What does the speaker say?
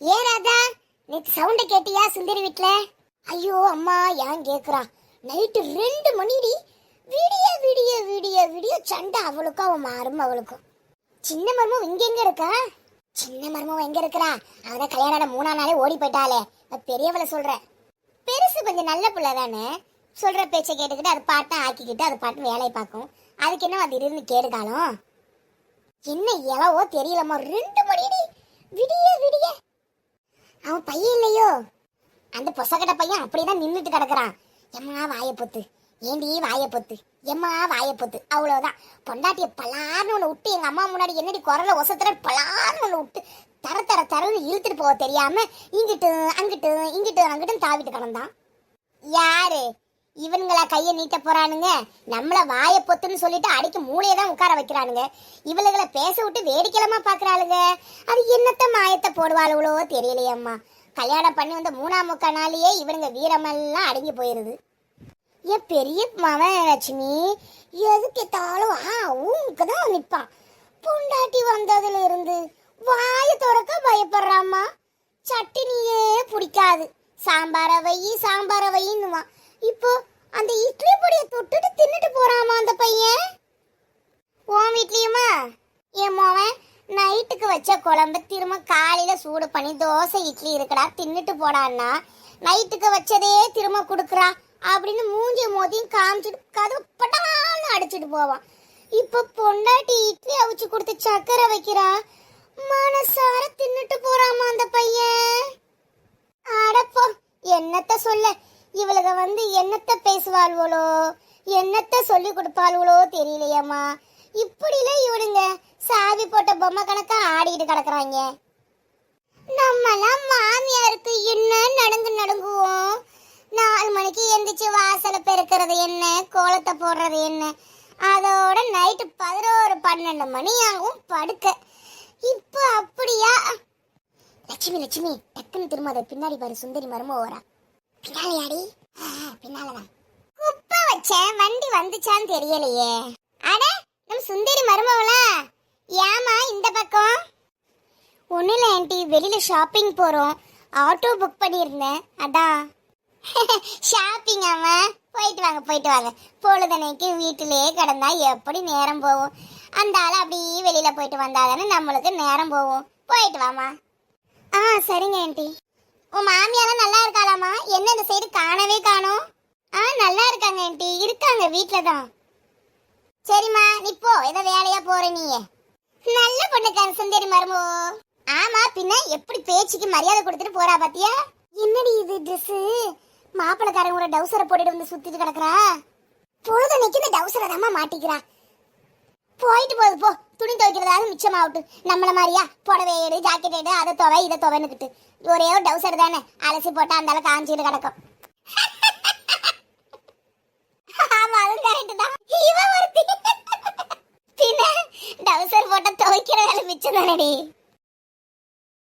ஏன் ராதா நேற்று சவுண்ட கேட்டியா சுந்தரி வீட்டில் ஐயோ அம்மா ஏன் கேட்குறான் நைட்டு ரெண்டு மணிடி விடிய விடிய விடிய விடிய சண்டை அவளுக்கும் அவன் மாறும் அவளுக்கும். சின்ன மர்மம் இங்க எங்க இருக்கா? சின்ன மர்மம் எங்க இருக்கிறா அவதான் கல்யாணம் மூணா நாளே ஓடி போயிட்டாளே. நான் பெரியவளை சொல்றேன். பெருசு கொஞ்சம் நல்ல பிள்ளை தானே? சொல்ற பேச்சை கேட்டுக்கிட்டு அது பாட்டை ஆக்கிக்கிட்டு அது பாட்டு வேலையை பார்க்கும். அதுக்கு என்ன அது இருந்து கேடுகாலம்? என்ன எவோ தெரியலம்மா. ரெண்டு மணிடி விடிய விடிய. அவன் பையன் இல்லையோ? அந்த பொசக்கட்ட பையன் அப்படிதான் நின்றுட்டு கிடக்குறான். எம்மா வாய பொத்து. ஏண்டி வாய பொத்து? எம்மா வாய பொத்து. அவ்வளவுதான். பொண்டாட்டிய பலார்னு ஒன்று விட்டு எங்க அம்மா முன்னாடி என்னடி குரல ஒசத்துற? பலார்னு ஒன்று விட்டு தர தர தரன்னு இழுத்துட்டு போக தெரியாம இங்கிட்டு அங்கிட்டு இங்கிட்டு அங்கிட்டு தாவிட்டு கிடந்தான். யாரு? இவனுங்களா கையை நீட்ட போறானுங்க? நம்மள வாய பொத்துன்னு சொல்லிட்டு அடிக்க மூளையை தான் உட்கார வைக்கிறானுங்க. இவளுகளை பேச விட்டு வேடிக்கைலமா பாக்குறாளுங்க அது என்னத்த மாயத்தை போடுவாளுகளோ தெரியலையம்மா. கல்யாணம் பண்ணி வந்த மூணாம் முக்கா நாளையே இவனுங்க வீரமெல்லாம் அடங்கி போயிருது. என் பெரிய மவன் லட்சுமி. எதுக்கு எத்தாலும் ஆ ஊங்க தான் நிற்பான் பொண்டாட்டி வந்ததுல இருந்து வாய திறக்க பயப்படுறாம்மா. சட்டினியே பிடிக்காது. சாம்பார வை சாம்பார வைன்னுவான் இப்போ அந்த இட்லி பொடியை தொட்டுட்டு தின்னுட்டு போறாமா அந்த பையன்? உன் வீட்லயுமா? என் மோவன் நைட்டுக்கு வச்ச குழம்பு திரும்ப காலையில சூடு பண்ணி தோசை இட்லி இருக்கடா தின்னுட்டு போடான்னா நைட்டுக்கு வச்சதே திரும்ப கொடுக்குறா அப்படின்னு மூஞ்சி மோதியும் காமிச்சிட்டு கதவு பட்டான்னு அடிச்சிட்டு போவான். இப்போ பொண்டாட்டி இட்லி அவிச்சு கொடுத்து சக்கரை வைக்கிறா. மனசார தின்னுட்டு போறாமா அந்த பையன்? அடப்போ என்னத்த சொல்ல? இவளுக வந்து என்னத்த பேசுவாள்வளோ? என்னத்த சொல்லி கொடுப்பாள்வளோ தெரியலையம்மா. இப்படில இவனுங்க சாவி போட்ட பொம்மை கணக்கா ஆடிட்டு கிடக்குறாங்க. நம்மலாம் மாமியாருக்கு என்ன நடந்து நடுங்குவோம்? நாலு மணிக்கு எந்திரிச்சு வாசலை பெருக்கிறது என்ன? கோலத்தை போடுறது என்ன? அதோட நைட்டு பதினோரு பன்னெண்டு மணி ஆகும் படுக்க. இப்போ அப்படியா? லட்சுமி லட்சுமி டக்குன்னு திரும்ப அதை பின்னாடி பாரு சுந்தரி மரும ஓரா. பின்னாலையாடி. பின்னாலதான். குப்பை வச்சேன் வண்டி வந்துச்சான்னு தெரியலையே. அட நம்ம சுந்தரி மருமவளா ஏமா இந்த பக்கம்? ஒன்றும் இல்லை ஆண்டி வெளியில் ஷாப்பிங் போகிறோம் ஆட்டோ புக் பண்ணியிருந்தேன் அதான். ஷாப்பிங் அவன் போயிட்டு வாங்க போயிட்டு வாங்க. பொழுதனைக்கு வீட்டிலேயே கிடந்தா எப்படி நேரம் போகும்? அந்த ஆள் அப்படியே வெளியில் போயிட்டு வந்தாதானே நம்மளுக்கு நேரம் போகும். போயிட்டு வாமா ஆ சரிங்க ஆண்டி. உன் மாமியாரும் நல்லா இருக்காளாமா என்ன இந்த சைடு காணவே காணோம். ஆ நல்லா இருக்காங்க ஆண்டி. இருக்காங்க வீட்டில் தான் சரிம்மா நீ போ. ஏதோ வேலையா போற நீ நல்ல பொண்ணுக்கார சுந்தரி மருமோ. ஆமா பின்ன எப்படி பேச்சுக்கு மரியாதை கொடுத்துட்டு போறா பாத்தியா? என்னடி இது ட்ரெஸ் மாப்பிளக்காரங்க ஒரு டவுசரை போட்டுட்டு வந்து சுத்திட்டு கிடக்குறா? பொழுது நிக்க இந்த டவுசரை தாம்மா மாட்டிக்கிறா. போயிட்டு போகுது போ. துணி துவைக்கிறதாவது மிச்சமாகட்டும். நம்மள மாதிரியா? புடவை எடு ஜாக்கெட் எடு அதை துவை இதை துவைன்னுக்கிட்டு ஒரே ஒரு டவுசர் தானே. அலசி போட்டா அந்த அளவுக்கு காஞ்சிட்டு கிடக்கும். ஆமா அதுவும் கரெக்ட் தான். இவன் ஒருத்தி. பின்ன டவுசர் போட்டா துவைக்கிற வேலை மிச்சம் தானடி.